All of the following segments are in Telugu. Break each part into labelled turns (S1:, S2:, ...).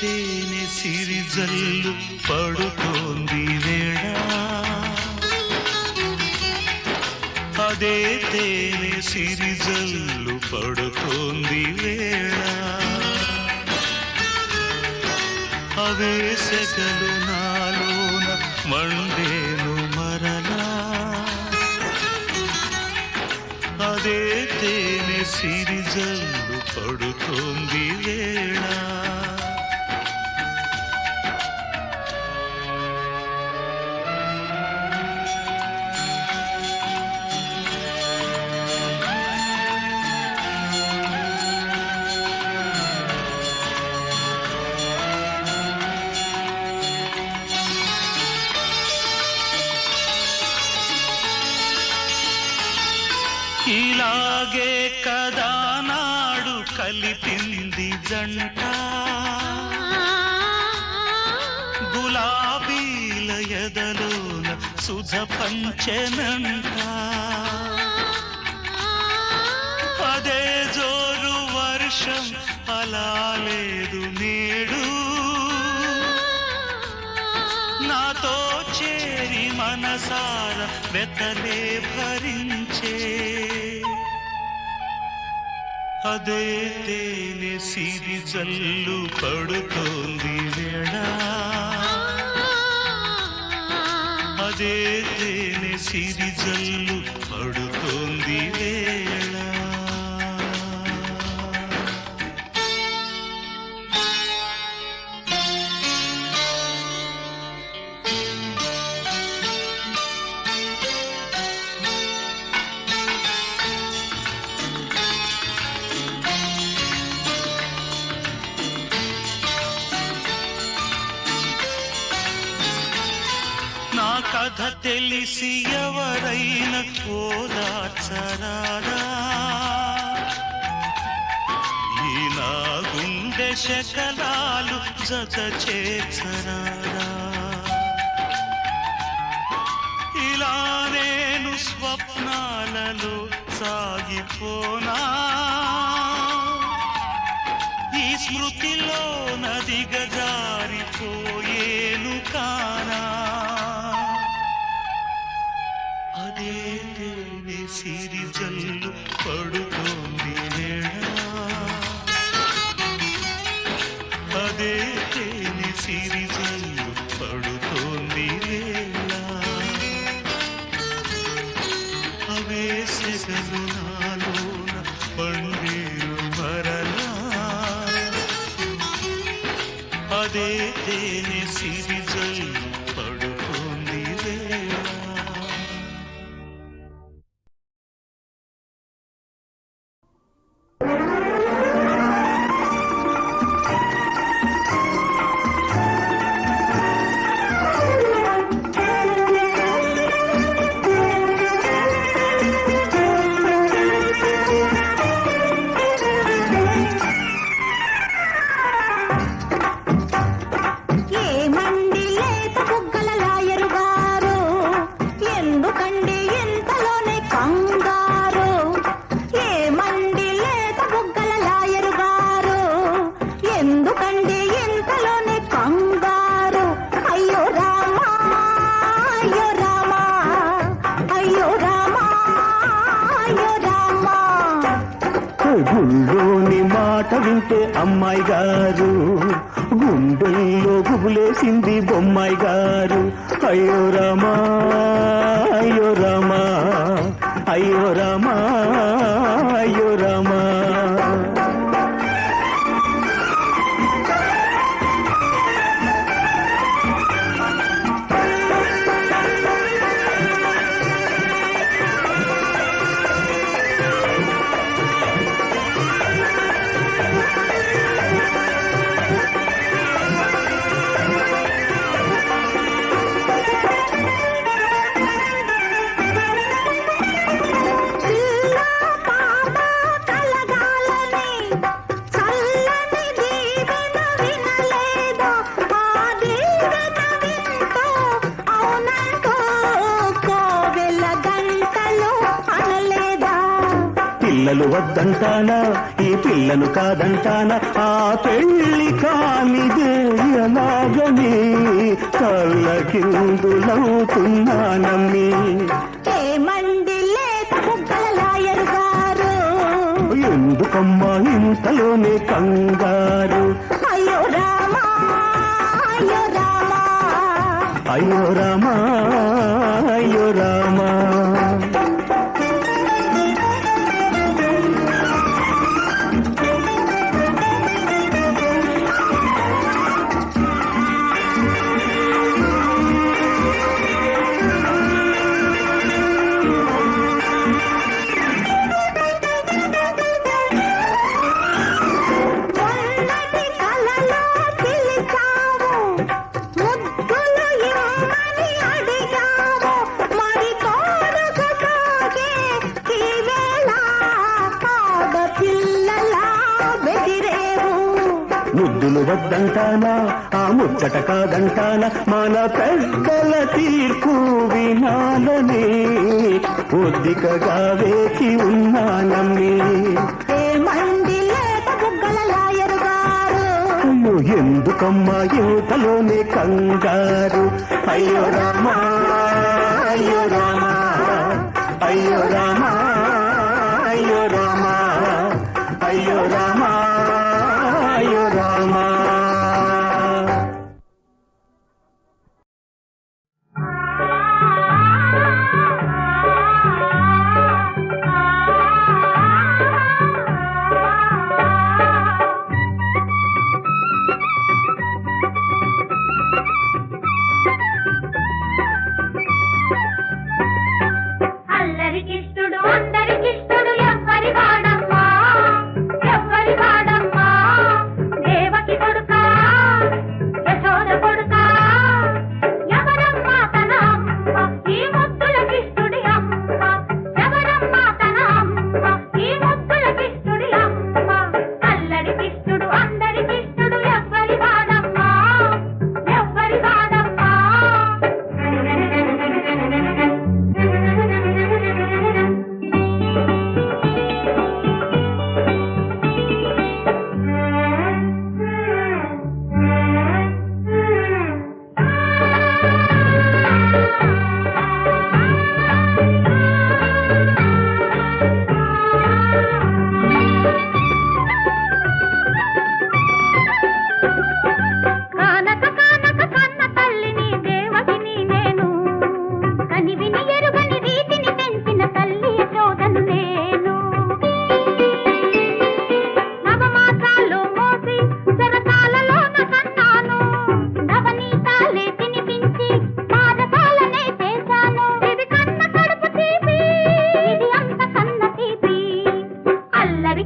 S1: తేనె సిరిజల్లు పడుతోంది వేళ. అదే తేనె సిరిజల్లు పడుతోంది వేళ. అవే సెగలు నాలోన మండేను మరలా. అదే తేనె సిరిజల్లు పడుతోంది వేళ. కదా నాడు కలిపింది జంట. గులాబీల ఎదలోన సుధ పంచనంట అదే జోరు వర్షం అలా లేదు నేడు. నాతో చేరి మనసార వెతలే భరించే అదే తేనె సిరి జల్లు పడుతోంది వేళ. అదే తేనె సిరి జల్లు తెలిసి ఎవరైనా ఓదార్చరారా ఈ నా గుండె శకలాలు జత చేర్చరారా ఇలా నేను స్వప్నాలలో సాగిపోనా? ఈ స్మృతిలో నది జారిపోయేను కా? తేనె
S2: పడు వింటే అమ్మాయి గారు. గుండెల్లో గుబులేసింది బొమ్మాయి గారు. అయ్యో రామా అయ్యో రామా అయ్యో రామా.
S3: పిల్లను కాదంటానా ఆ పెళ్ళి కానిదే ఎలాగని
S2: లాయరు గారు.
S3: ఎందుకమ్మా ఇంతలోనే కంగారు?
S2: అయ్యో రామా. అయ్యో రామా.
S3: కాదంటానా మన పెద్దల తీర్పు వినాలని. ఒద్దికగా వేచి ఉన్నానమ్మి. ఎందుకమ్మా యువతలోనే కంగారు? అయ్యో రామా అయ్యో రామా అయ్యో రామా.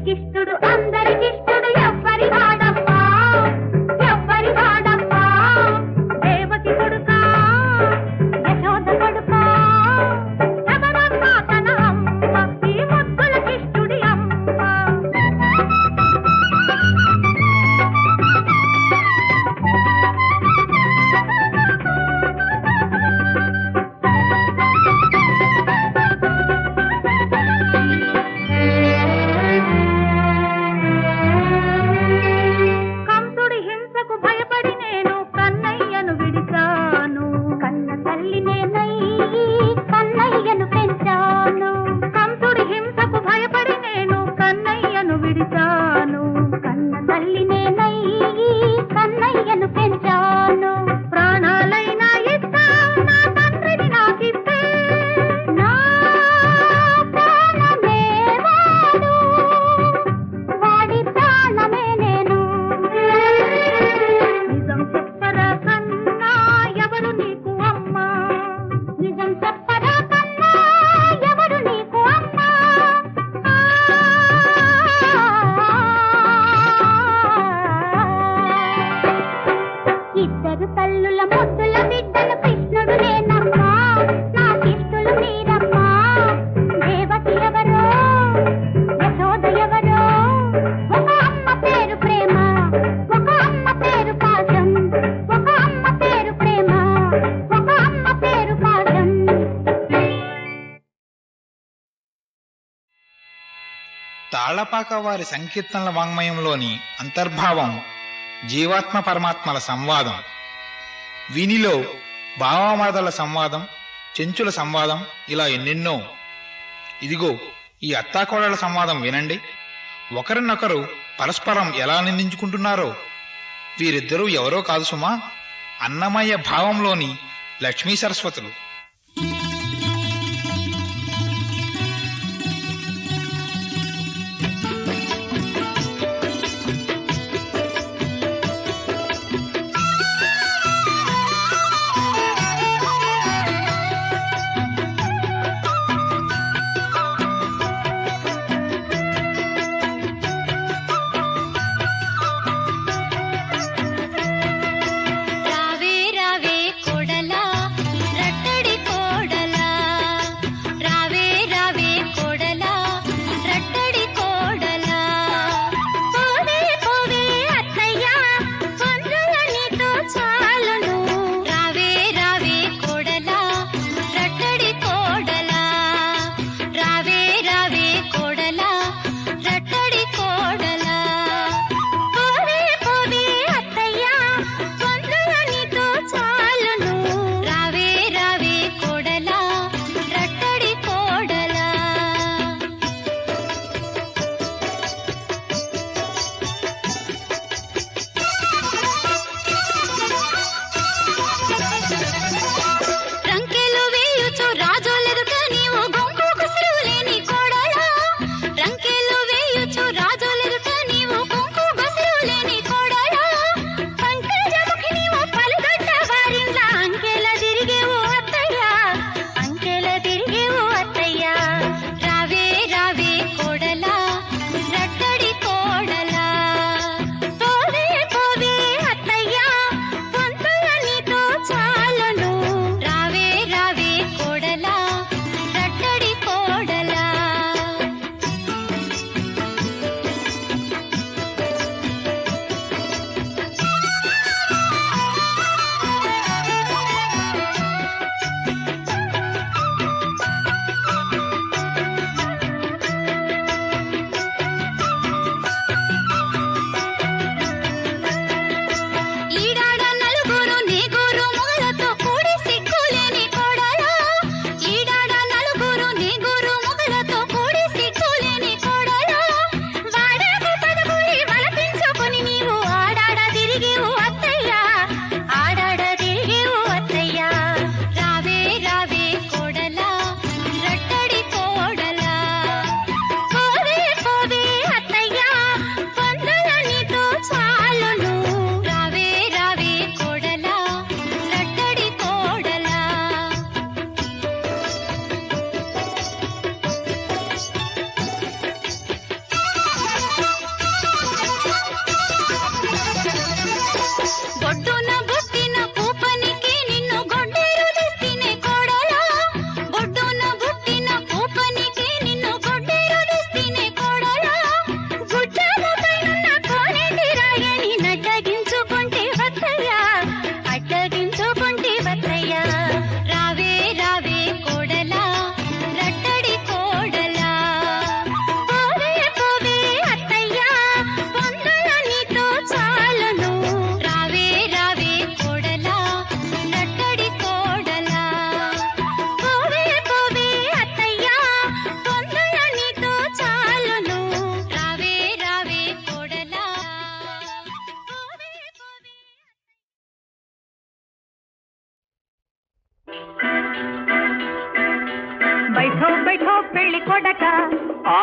S3: aquí
S4: está.
S5: తాళపాక వారి సంకీర్తనల వాంగ్మయంలోని అంతర్భావం జీవాత్మ పరమాత్మల సంవాదం. వీనిలో భావమాదల సంవాదం చెంచుల సంవాదం ఇలా ఎన్నెన్నో. ఇదిగో ఈ అత్తాకోడల సంవాదం వినండి. ఒకరినొకరు పరస్పరం ఎలా నిందించుకుంటున్నారో? వీరిద్దరూ ఎవరో కాదు సుమా. అన్నమయ్య భావంలోని లక్ష్మీ సరస్వతులు.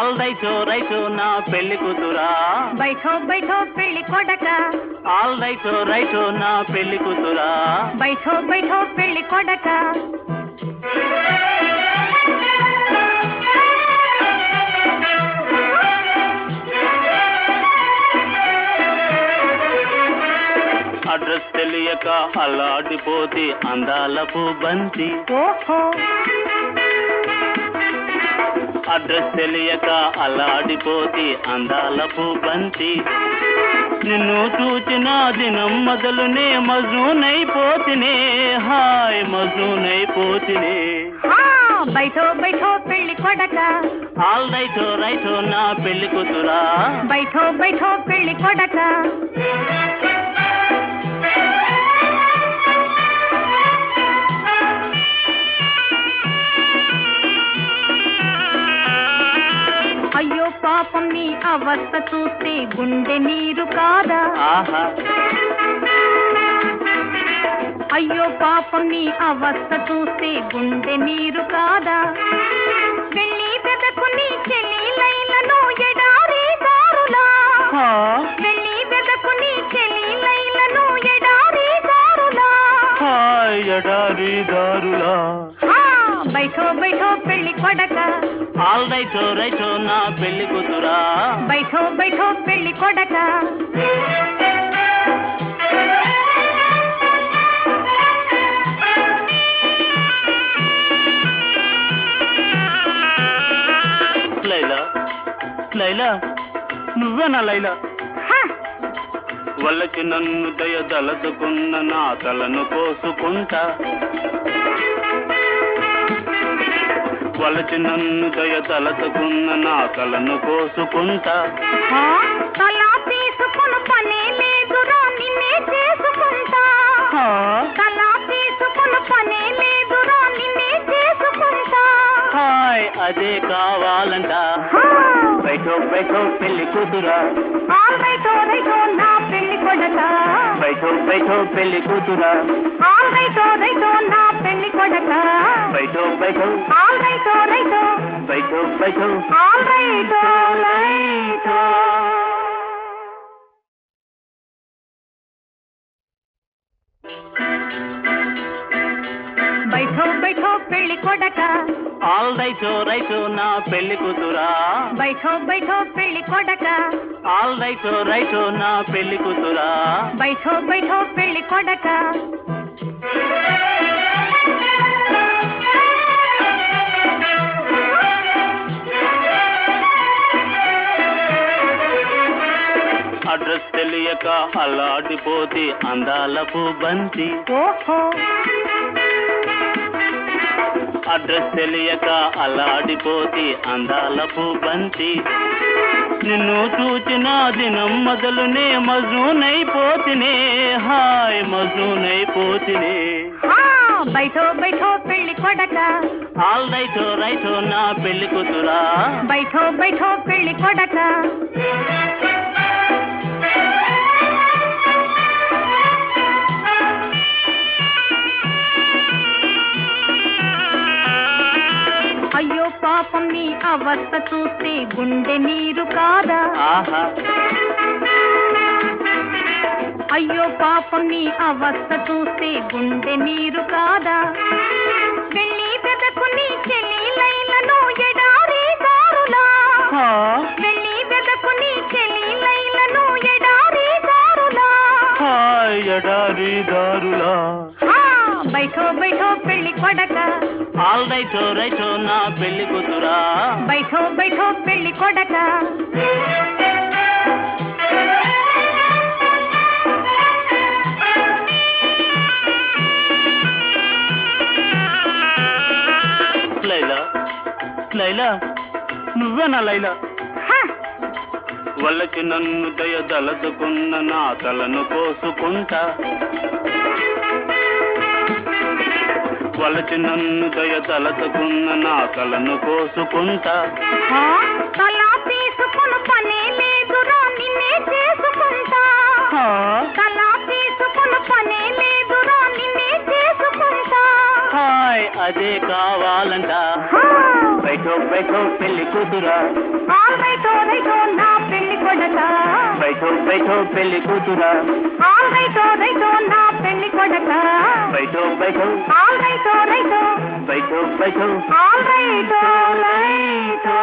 S6: ఆల్ రైటో రైటో నా పెళ్ళి కూతురా.
S7: బైఠో బైఠో పెళ్ళి కొడక.
S6: ఆల్ రైటో రైటో నా పెళ్ళి కూతురా.
S7: బైఠో బైఠో పెళ్ళి కొడక.
S6: అడ్రస్ తెలియక అల్లాడిపోతే అందాలపు బంతి.
S7: ఓహో.
S6: అడ్రస్ తెలియక అల్లాడిపోతే అందాలపు బంతి. నిన్ను చూచిన దినం మొదలునే మజూనైపోతినే. హాయ్ మజూనైపోతినే.
S7: బైఠో బైఠో పెళ్ళి కొడక.
S6: ఆల్ రైట్ రైట్ నా పెళ్ళి కూతురా.
S7: బైఠో బైఠో పెళ్ళి కొడక. అవస్థ చూస్తే గుండె నీరు కాదా? అయ్యో పాపం నీ అవస్థ చూస్తే గుండె నీరు కాదా? వెళ్ళి వెదకుని చెల్లి లైలను ఎడారి దారులా. వెళ్ళి వెదకుని చెల్లి లైలను ఎడారి దారులా.
S6: ఎడారి దారులా.
S7: బైఠో బైఠో పెళ్ళి కొడక.
S6: ఆల్ రైట్ రైట్ నా పెళ్ళి కూతురా.
S7: బైఠో బైఠో పెళ్ళి కొడక.
S6: లైలా లైలా నువ్వేనా లైలా. వాళ్ళకి నన్ను దయ దలదుకున్న నా తలను కోసుకుంటా వాళ్ళకి నన్ను దయ తలచుకున్న నా తలను కోసుకుంటా.
S7: ఆ, తలా తీసుకుని పనే లేదురా నిన్నే చేసుకుంటా.
S6: ఆ,
S7: తలా తీసుకుని పనే లేదురా నిన్నే చేసుకుంటా.
S6: హాయ్ అదే కావాలంట. బయటో బయటో పెళ్ళి కూతురా.
S7: ఆల్ రైట్ నా పెళ్ళి కొడక.
S6: బయటో బయటో పెళ్ళి కూతురా.
S7: ఆల్ రైట్ నా పెళ్ళి కొడక.
S6: బయటో బయటో
S7: ఆల్ రైట్ రైట్
S6: బయటో బయటో
S7: ఆల్ రైట్ రైట్ బైఠో బైఠో పెళ్ళి కొడక
S6: ఆల్ రైట్ రైట్ నా పెళ్ళి కూతురా
S7: బైఠో బైఠో పెళ్ళి కొడక
S6: ఆల్ రైట్ రైట్ నా పెళ్ళి కూతురా
S7: బైఠో బైఠో పెళ్ళి కొడక
S6: అడ్రస్ తెలియక అల్లాడిపోతే అందాలపు బంతి. అడ్రస్ తెలియక అల్లాడిపోతే అందాలపు బంతి. నిన్ను చూచిన దినం మొదలునే మజూనైపోతినే. హాయ్ మజూనైపోతినే.
S7: బైఠో బైఠో పెళ్ళి కొడక.
S6: ఆల్ రైట్ రైట్ నా పెళ్ళి కూతురా.
S7: బైఠో బైఠో పెళ్ళి కొడక. పాపం నీ అవస్థ చూస్తే గుండె నీరు కాదా? అయ్యో పాపం నీ అవస్థ చూస్తే గుండె నీరు కాదా? వెళ్ళి వెదకుని చెల్లి లైలను ఎడారి దారులా. వెళ్ళి వెదకుని చెల్లి లైలను ఎడారి దారులా.
S6: ఎడారి దారులా.
S7: ఆ, బైఠో బైఠో పెళ్ళి కొడక.
S6: ఆల్ రైట్ రైట్ నా పెళ్ళి కూతురా.
S7: బైఠో బైఠో పెళ్ళి కొడక.
S6: లైలా లైలా నువ్వేనా లైలా.
S7: హ,
S6: వాళ్ళకి నన్ను దయ దలదుకున్న నా తలను కోసుకుంటా వాళ్ళకి నన్ను దయ దలదుకున్న నా తలను కోసుకుంటా.
S7: ఆ, తలా తీసుకుని పనే లేదురా నిన్నే చేసుకుంటా.
S6: ఆ,
S7: తలా తీసుకుని పనే లేదురా నిన్నే చేసుకుంటా.
S6: హాయ్ అదే కావాలంట. బయటో బయటో పెళ్ళి కూతురా.
S7: నా పెళ్ళి కొడక.
S6: బయటో బయటో పెళ్ళి కూతురా.
S7: నా కొడక
S6: బయటో బయటో
S7: ఆల్ రైటో రైటో
S6: బయటో బయటో
S7: ఆల్ రైటో రైటో